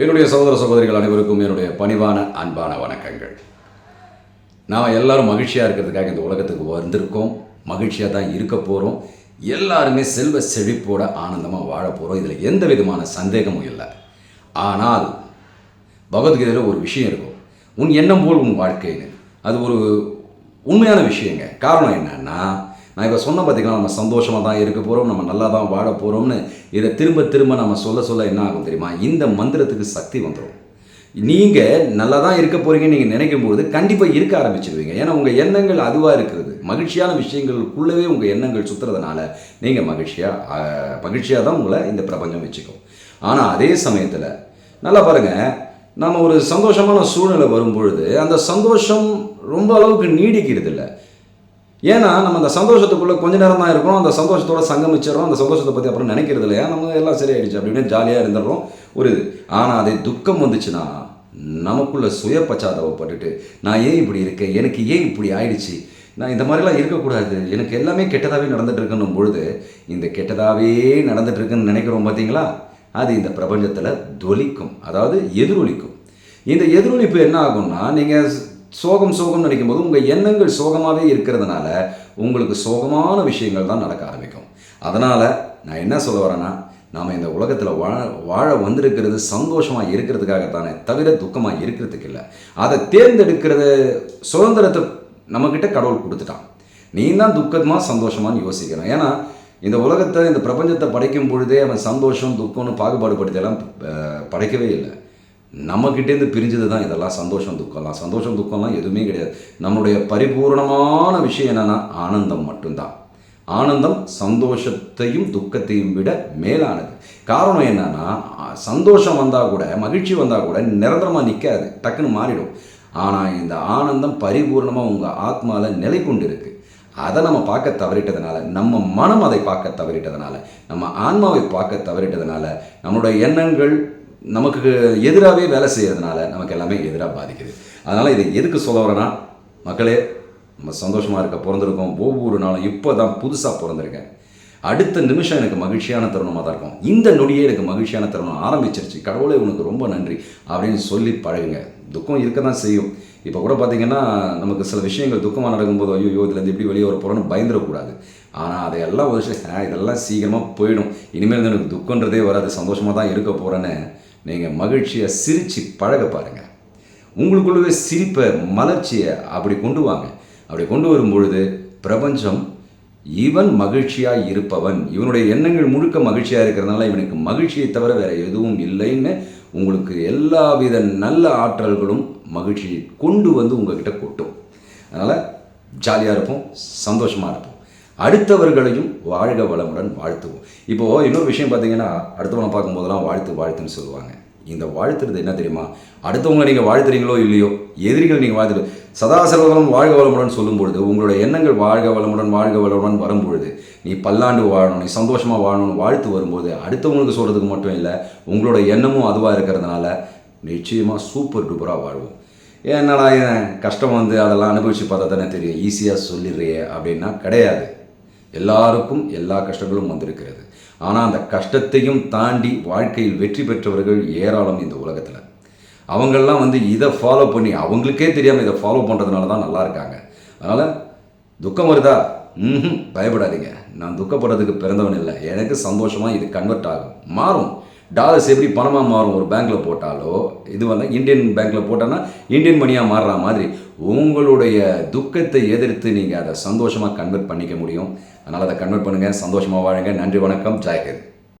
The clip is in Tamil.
என்னுடைய சகோதர சகோதரிகள் அனைவருக்கும் என்னுடைய பணிவான அன்பான வணக்கங்கள். நாம் எல்லாரும் மகிழ்ச்சியாக இருக்கிறதுக்காக இந்த உலகத்துக்கு வந்திருக்கோம். மகிழ்ச்சியாக தான் இருக்க போகிறோம் எல்லாருமே செல்வ செழிப்போட ஆனந்தமாக வாழ போகிறோம் இதில் எந்த விதமான சந்தேகமும் இல்லை. ஆனால் பகவத்கீதையில் ஒரு விஷயம் இருக்கும். உன் எண்ணம் போல் உன் வாழ்க்கைன்னு. அது ஒரு உண்மையான விஷயங்க. காரணம் என்னன்னா நான் இப்போ சொன்ன பார்த்தீங்கன்னா நம்ம சந்தோஷமாக தான் இருக்க போகிறோம் நம்ம நல்லா தான் வாழ போகிறோம்னு இதை திரும்ப திரும்ப நம்ம சொல்ல சொல்ல என்ன ஆகும் தெரியுமா? இந்த மந்திரத்துக்கு சக்தி வந்துடும் நீங்கள் நல்லா தான் இருக்க போகிறீங்கன்னு நீங்கள் நினைக்கும் போது கண்டிப்பாக இருக்க ஆரம்பிச்சிருவீங்க. ஏன்னா உங்கள் எண்ணங்கள் அதுவாக இருக்கிறது. மகிழ்ச்சியான விஷயங்களுக்குள்ளவே உங்கள் எண்ணங்கள் சுற்றுறதுனால நீங்கள் மகிழ்ச்சியாக மகிழ்ச்சியாக தான் உங்களை இந்த பிரபஞ்சம் வச்சுக்கும். ஆனால் அதே சமயத்தில் நல்லா பாருங்கள் நம்ம ஒரு சந்தோஷமான சூழ்நிலை வரும் பொழுது அந்த சந்தோஷம் ரொம்ப அளவுக்கு நீடிக்கிறது இல்லை ஏன்னா நம்ம அந்த சந்தோஷத்துக்குள்ளே கொஞ்ச நேரம் தான் இருக்கிறோம் அந்த சந்தோஷத்தோட சங்கமிச்சிடறோம். அந்த சந்தோஷத்தை பற்றி அப்புறம் நினைக்கிறது இல்லையா? நம்ம எல்லாம் சரியாயிடுச்சு அப்படின்னு ஜாலியாக இருந்துடுறோம். ஒரு இது. ஆனால் அதே துக்கம் வந்துச்சுன்னா நமக்குள்ளே சுய பச்சாதாபப்பட்டுட்டு நான் ஏன் இப்படி இருக்கேன்? எனக்கு ஏன் இப்படி ஆயிடுச்சு? நான் இந்த மாதிரிலாம் இருக்கக்கூடாது. எனக்கு எல்லாமே கெட்டதாகவே நடந்துட்டு இருக்குன்னும் பொழுது இந்த கெட்டதாகவே நடந்துட்டு இருக்குன்னு நினைக்கிறோம் பார்த்தீங்களா அது இந்த பிரபஞ்சத்தில் துவலிக்கும் அதாவது எதிரொலிக்கும். இந்த எதிரொலிப்பு என்ன ஆகும்னா நீங்கள் சோகம் சோகம் நினைக்கும் போது உங்கள் எண்ணங்கள் சோகமாகவே இருக்கிறதுனால உங்களுக்கு சோகமான விஷயங்கள் தான் நடக்க ஆரம்பிக்கும். அதனால் நான் என்ன சொல்ல வரேன்னா நாம் இந்த உலகத்தில் வாழ வாழ வந்திருக்கிறது சந்தோஷமாக இருக்கிறதுக்காகத்தானே தவிர துக்கமாக இருக்கிறதுக்கு இல்லை. அதை தேர்ந்தெடுக்கிறது சுதந்திரத்தை நம்மக்கிட்ட கடவுள் கொடுத்துட்டான். நீ தான் துக்கமாக சந்தோஷமான்னு யோசிக்கணும். ஏன்னா இந்த உலகத்தை இந்த பிரபஞ்சத்தை படைக்கும் பொழுதே அவன் சந்தோஷம் துக்கம்னு பாகுபாடுபடுத்தியெல்லாம் அஹ், படைக்கவே இல்லை. நம்மக்கிட்டேருந்து பிரிஞ்சது தான் இதெல்லாம் சந்தோஷம் துக்கம்லாம். சந்தோஷம் துக்கம்லாம் எதுவுமே கிடையாது. நம்மளுடைய பரிபூர்ணமான விஷயம் என்னென்னா ஆனந்தம் மட்டும்தான். ஆனந்தம் சந்தோஷத்தையும் துக்கத்தையும் விட மேலானது. காரணம் என்னன்னா சந்தோஷம் வந்தால் கூட மகிழ்ச்சி வந்தால் கூட நிரந்தரமாக நிற்காது டக்குன்னு மாறிடும். ஆனால் இந்த ஆனந்தம் பரிபூர்ணமாக உங்கள் ஆத்மாவில் நிலை கொண்டு இருக்குது அதை நம்ம பார்க்க தவறிட்டதுனால நம்ம மனம் அதை பார்க்க தவறிட்டதுனால நம்ம ஆன்மாவை பார்க்க தவறிட்டதுனால நம்மளுடைய எண்ணங்கள் நமக்கு எதிராகவே வேலை செய்யறதுனால நமக்கு எல்லாமே எதிராக பாதிக்குது. அதனால் இதை எதுக்கு சொல்ல வரேன்னா மக்களே நம்ம சந்தோஷமாக இருக்க பிறந்திருக்கோம் ஒவ்வொரு நாளும் இப்போ தான் புதுசாக பிறந்திருக்கேன். அடுத்த நிமிஷம் எனக்கு மகிழ்ச்சியான தருணமாக தான் இருக்கும். இந்த நொடியே எனக்கு மகிழ்ச்சியான தருணம் ஆரம்பிச்சிருச்சு. கடவுளே உனக்கு ரொம்ப நன்றி அப்படின்னு சொல்லி பழகுங்க. துக்கம் இருக்க தான் செய்யும். இப்போ கூட பார்த்தீங்கன்னா நமக்கு சில விஷயங்கள் துக்கமாக நடக்கும்போது ஐயோ இதுலேருந்து எப்படி வெளியே வர போகிறோன்னு பயந்துடக்கூடாது. ஆனால் அதையெல்லாம் ஒரு இதெல்லாம் சீக்கிரமாக போயிடும். இனிமேல் எனக்கு துக்கன்றதே வராது. சந்தோஷமாக தான் இருக்க போகிறேன்னு நீங்கள் மகிழ்ச்சியை சிரித்து பழக பாருங்கள் உங்களுக்குள்ளவே சிரிப்பை மலர்ச்சியை அப்படி கொண்டு வாங்க. அப்படி கொண்டு வரும் பொழுது பிரபஞ்சம் இவன் மகிழ்ச்சியாக இருப்பவன். இவனுடைய எண்ணங்கள் முழுக்க மகிழ்ச்சியாக இருக்கிறதுனால இவனுக்கு மகிழ்ச்சியை தவிர வேறு எதுவும் இல்லைன்னு உங்களுக்கு எல்லாவித நல்ல ஆற்றல்களும் மகிழ்ச்சியை கொண்டு வந்து உங்ககிட்ட கொட்டும். அதனால் ஜாலியாக இருப்போம் சந்தோஷமாக இருப்போம். அடுத்தவர்களையும் வாழ்க வளமுடன் வாழ்த்துவோம். இப்போது இன்னொரு விஷயம் பார்த்தீங்கன்னா அடுத்தவனை பார்க்கும்போதெல்லாம் வாழ்த்து வாழ்த்துன்னு சொல்லுவாங்க. இந்த வாழ்த்துறது என்ன தெரியுமா? அடுத்தவங்க நீங்கள் வாழ்த்துறீங்களோ இல்லையோ எதிரிகள் நீங்கள் வாழ்த்து சதா வாழ்க வளமுடன் சொல்லும் பொழுது உங்களுடைய எண்ணங்கள் வாழ்க வளமுடன் வாழ்க வளமுடன் வரும்பொழுது நீ பல்லாண்டு வாழணும் நீ சந்தோஷமாக வாழணும்னு வாழ்த்து வரும்போது அடுத்தவங்களுக்கு சொல்கிறதுக்கு மட்டும் இல்லை உங்களோட எண்ணமும் அதுவாக இருக்கிறதுனால நிச்சயமாக சூப்பர் டூப்பராக வாழ்வோம். என்னடா என் கஷ்டம் வந்து அதெல்லாம் அனுபவித்து பார்த்தா தானே தெரியும் ஈஸியாக சொல்லிடுறியே அப்படின்னா கிடையாது. எல்லாருக்கும் எல்லா கஷ்டங்களும் வந்திருக்கிறது. ஆனால் அந்த கஷ்டத்தையும் தாண்டி வாழ்க்கையில் வெற்றி பெற்றவர்கள் ஏராளம் இந்த உலகத்தில். அவங்கெல்லாம் வந்து இதை ஃபாலோ பண்ணி அவங்களுக்கே தெரியாமல் இதை ஃபாலோ பண்ணுறதுனால தான் நல்லா இருக்காங்க. அதனால் துக்கம் வருதா? ம் பயப்படாதீங்க. நான் துக்கப்படுறதுக்கு பிறந்தவன் இல்லை. எனக்கு சந்தோஷமாக இது கன்வெர்ட் ஆகும். மாறும். டாலர்ஸ் எப்படி பணமாக மாறும் ஒரு பேங்க்கில் போட்டாலோ இது வந்து இந்தியன் பேங்க்கில் போட்டோன்னா இந்தியன் மணியாக மாறுற மாதிரி உங்களுடைய துக்கத்தை எதிர்த்து நீங்கள் அதை சந்தோஷமாக கன்வெர்ட் பண்ணிக்க முடியும். அதனால் அதை கன்வெர்ட் பண்ணுங்கள் சந்தோஷமாக வாழுங்க. நன்றி வணக்கம். ஜெயஹிந்த்